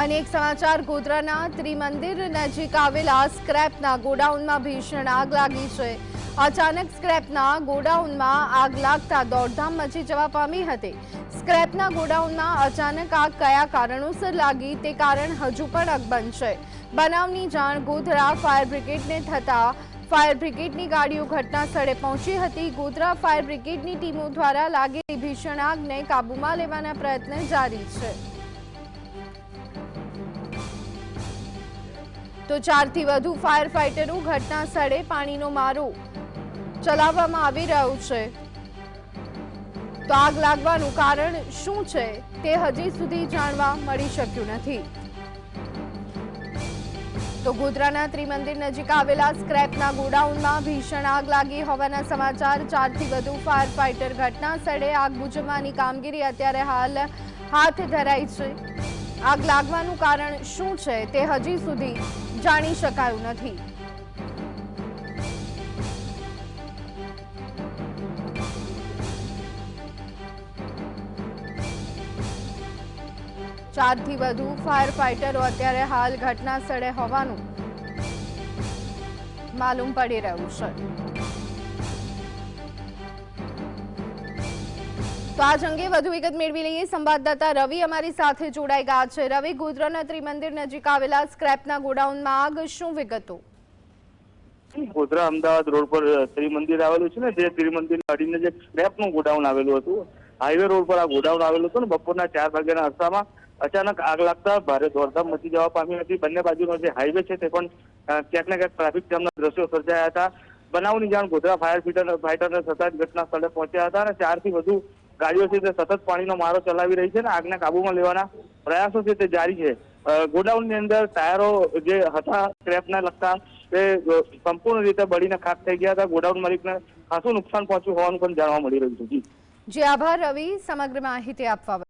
અને એક સમાચાર, ગોધરાના ત્રિમંદિર નજીક આવેલા સ્ક્રેપના ગોડાઉનમાં ભીષણ આગ લાગી છે. અચાનક સ્ક્રેપના ગોડાઉનમાં આગ લાગતા દોડધામ મચી જવા પામી હતી. સ્ક્રેપના ગોડાઉનમાં અચાનક આગ કયા કારણોસર લાગી તે કારણ હજુ પણ અકબંધ છે. બનાવની જાણ ગોધરા ફાયર બ્રિગેડને થતા ફાયર બ્રિગેડની ગાડીઓ ઘટના સ્થળે પહોંચી હતી. ગોધરા ફાયર બ્રિગેડની ટીમો દ્વારા લાગેલી ભીષણ આગને કાબૂમાં લેવાના પ્રયત્ન જારી છે. તો ચારથી વધુ ફાયર ફાઇટરો ઘટના સ્થળે પાણીનો મારો ચલાવવામાં આવી રહ્યો છે. તો આગ લાગવાનું કારણ શું છે તે હજી સુધી જાણવા મળી શક્યું નથી. તો ગોધરાના ત્રિમંદિર નજીક આવેલા સ્ક્રેપના ગોડાઉનમાં ભીષણ આગ લાગી હોવાના સમાચાર. ચારથી વધુ ફાયર ફાઇટર ઘટના સ્થળે આગ બુજવવાની કામગીરી અત્યારે હાલ હાથ ધરાઈ છે. આગ લાગવાનું કારણ શું છે તે હજી સુધી જાણી શકાયું નથી. ચારથી વધુ ફાયર ફાઇટરો અત્યારે હાલ ઘટના સ્થળે હોવાનું માલુમ પડી રહ્યું છે. તો અંગે વધુ વિગત મેળવી લઈએ. સંવાદદાતા રવિ અમારી સાથે જોડાઈ ગયા છે. રવિ, ગોધરાના ત્રિમંદિર નજીક આવેલા સ્ક્રેપના ગોડાઉનમાં આગ શું વિગતો? ગોધરા અમદાવાદ રોડ પર ત્રિમંદિર આવેલું છે ને, જે ત્રિમંદિર અડીને જે સ્ક્રેપનું ગોડાઉન આવેલું હતું. હાઈવે રોડ પર આ ગોડાઉન આવેલું હતું ને, બપોરના ચાર વાગ્યાના અરસામાં અચાનક આગ લાગતા ભારે દોડધામ મચી જવા પામી હતી. બંને બાજુનો જે હાઈવે છે તે પણ ક્યાંક ને ક્યાંક ટ્રાફિક જામના દ્રશ્યો સર્જાયા હતા. બનાવની જાણ ગોધરા ફાયર ફાઈટર ફાઈટરને થતા જ ઘટના સ્થળે પહોંચ્યા હતા અને ચારથી વધુ ગાડીઓ છે તે સતત પાણીનો મારો ચલાવી રહી છે અને આગને કાબુમાં લેવાના પ્રયાસો છે તે જારી છે. ગોડાઉન ગોડાઉનની અંદર ટાયરો જે હતા સ્ક્રેપના લગતા તે સંપૂર્ણ રીતે બળીને ખાક થઈ ગયા હતા. ગોડાઉન માલિકને ખાસું નુકસાન પહોંચ્યું હોવાનું પણ જાણવા મળી રહ્યું છે. જી. આભાર રવિ. સમગ્ર માહિતી આપવા.